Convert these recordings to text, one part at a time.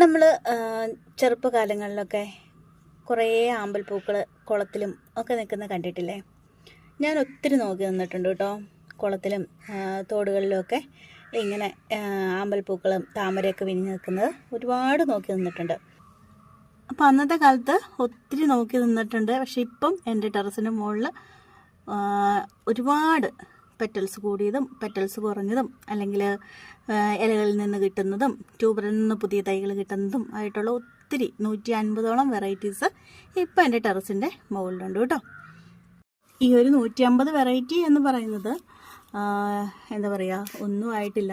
നമ്മൾ ചെറുപ്പകാലങ്ങളിലൊക്കെ കുറേ ആമ്പൽപ്പൂക്കൾ കുളത്തിലും ഒക്കെ നിൽക്കുന്ന കണ്ടിട്ടില്ലേ? ഞാൻ ഒത്തിരി നോക്കി നിന്നിട്ടുണ്ട് കേട്ടോ കുളത്തിലും തോടുകളിലുമൊക്കെ ഇങ്ങനെ ആമ്പൽപ്പൂക്കളും താമരയൊക്കെ വിരിഞ്ഞ് നിൽക്കുന്നത്. ഒരുപാട് നോക്കി നിന്നിട്ടുണ്ട്. അപ്പോൾ അന്നത്തെ കാലത്ത് ഒത്തിരി നോക്കി നിന്നിട്ടുണ്ട്. പക്ഷെ ഇപ്പം എന്റെ ടെറസിന്റെ മുകളിൽ ഒരുപാട് പെറ്റൽസ് കൂടിയതും പെറ്റൽസ് കുറഞ്ഞതും അല്ലെങ്കിൽ ഇലകളിൽ നിന്ന് കിട്ടുന്നതും ട്യൂബറിൽ നിന്ന് പുതിയ തൈകൾ കിട്ടുന്നതും ആയിട്ടുള്ള ഒത്തിരി നൂറ്റി അൻപതോളം വെറൈറ്റീസ് ഇപ്പം എന്റെ ടെറസിന്റെ മുകളിലുണ്ട് കേട്ടോ. ഈ ഒരു നൂറ്റി അമ്പത് വെറൈറ്റി എന്ന് പറയുന്നത് എന്താ പറയുക ഒന്നും ആയിട്ടില്ല.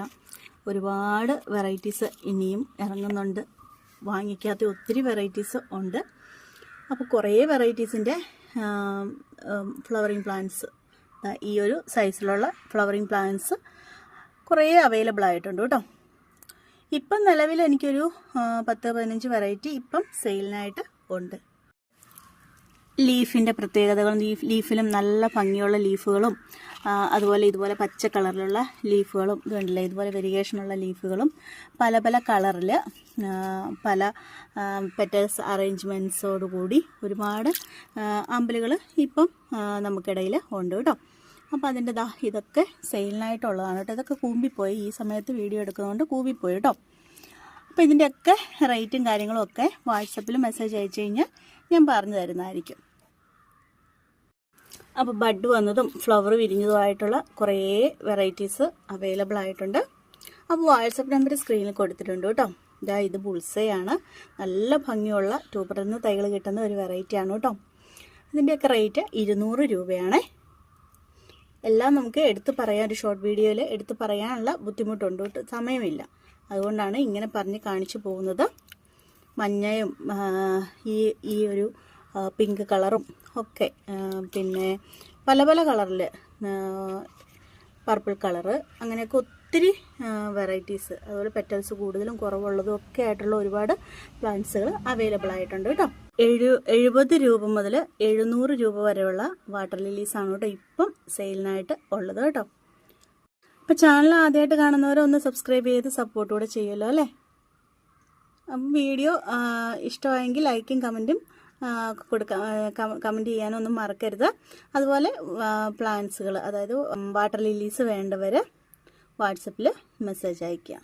ഒരുപാട് വെറൈറ്റീസ് ഇനിയും ഇറങ്ങുന്നുണ്ട്. വാങ്ങിക്കാത്ത ഒത്തിരി വെറൈറ്റീസ് ഉണ്ട്. അപ്പോൾ കുറേ വെറൈറ്റീസിന്റെ ഫ്ലവറിങ് പ്ലാന്റ്സ് ഈ ഒരു സൈസിലുള്ള ഫ്ലവറിങ് പ്ലാന്റ്സ് കുറേ അവൈലബിൾ ആയിട്ടുണ്ട് കേട്ടോ. ഇപ്പം നിലവിൽ എനിക്കൊരു പത്ത് പതിനഞ്ച് വെറൈറ്റി ഇപ്പം സെയിലിനായിട്ട് ഉണ്ട്. ലീഫിന്റെ പ്രത്യേകതകളും ലീഫ് ലീഫിലും നല്ല ഭംഗിയുള്ള ലീഫുകളും അതുപോലെ ഇതുപോലെ പച്ച കളറിലുള്ള ലീഫുകളും ഇത് കണ്ടില്ലേ? ഇതുപോലെ വെരിയേഷനുള്ള ലീഫുകളും പല പല കളറിൽ പല പെറ്റൽസ് അറേഞ്ച്മെൻസോടുകൂടി കൂടി ഒരുപാട് അമ്പലുകൾ ഇപ്പം നമുക്കിടയിൽ ഉണ്ട് കേട്ടോ. അപ്പോൾ അതിന്റെ ദാ ഇതൊക്കെ സെയിലിനായിട്ടുള്ളതാണ് കേട്ടോ. ഇതൊക്കെ കൂമ്പിപ്പോയി. ഈ സമയത്ത് വീഡിയോ എടുക്കുന്നതുകൊണ്ട് കൂമ്പിപ്പോയി കേട്ടോ. അപ്പോൾ ഇതിന്റെയൊക്കെ റേറ്റും കാര്യങ്ങളും ഒക്കെ വാട്സപ്പിൽ മെസ്സേജ് അയച്ചു കഴിഞ്ഞാൽ ഞാൻ പറഞ്ഞു തരുന്നതായിരിക്കും. അപ്പോൾ ബഡ് വന്നതും ഫ്ലവർ വിരിഞ്ഞതുമായിട്ടുള്ള കുറേ വെറൈറ്റീസ് അവൈലബിൾ ആയിട്ടുണ്ട്. അപ്പോൾ വാട്സപ്പ് നമ്പർ സ്ക്രീനിൽ കൊടുത്തിട്ടുണ്ട് കേട്ടോ. ഇതാ ഇത് ബുൾസയാണ്. നല്ല ഭംഗിയുള്ള ട്യൂബറിൽ നിന്ന് തൈകൾ കിട്ടുന്ന ഒരു വെറൈറ്റിയാണ് കേട്ടോ. ഇതിന്റെയൊക്കെ റേറ്റ് ഇരുന്നൂറ് രൂപയാണേ. എല്ലാം നമുക്ക് എടുത്തു പറയാൻ ഒരു ഷോർട്ട് വീഡിയോയിൽ എടുത്തു പറയാനുള്ള ബുദ്ധിമുട്ടുണ്ട് സമയമില്ല. അതുകൊണ്ടാണ് ഇങ്ങനെ പറഞ്ഞ് കാണിച്ചു പോകുന്നത്. മഞ്ഞയും ഈ ഈ ഒരു പിങ്ക് കളറും ഒക്കെ. പിന്നെ പല പല കളറിൽ പർപ്പിൾ കളറ് അങ്ങനെയൊക്കെ ഒത്തിരി വെറൈറ്റീസ് അതുപോലെ പെറ്റൽസ് കൂടുതലും കുറവുള്ളതും ഒക്കെ ആയിട്ടുള്ള ഒരുപാട് പ്ലാന്റ്സുകൾ അവൈലബിൾ ആയിട്ടുണ്ട് കേട്ടോ. എഴു എഴുപത് രൂപ മുതൽ എഴുന്നൂറ് രൂപ വരെയുള്ള വാട്ടർ ലില്ലീസ് ആണ് കേട്ടോ ഇപ്പം സെയിലിനായിട്ട് ഉള്ളത് കേട്ടോ. അപ്പം ചാനൽ ആദ്യമായിട്ട് കാണുന്നവരെ ഒന്ന് സബ്സ്ക്രൈബ് ചെയ്ത് സപ്പോർട്ട് കൂടെ ചെയ്യുമല്ലോ അല്ലേ? വീഡിയോ ഇഷ്ടമായെങ്കിൽ ലൈക്കും കമന്റും കൊടുക്കാം കമന്റ് ചെയ്യാനൊന്നും മറക്കരുത്. അതുപോലെ പ്ലാന്റ്സുകൾ അതായത് വാട്ടർ ലില്ലീസ് വേണ്ടവർ വാട്സപ്പിൽ മെസ്സേജ് അയയ്ക്കുക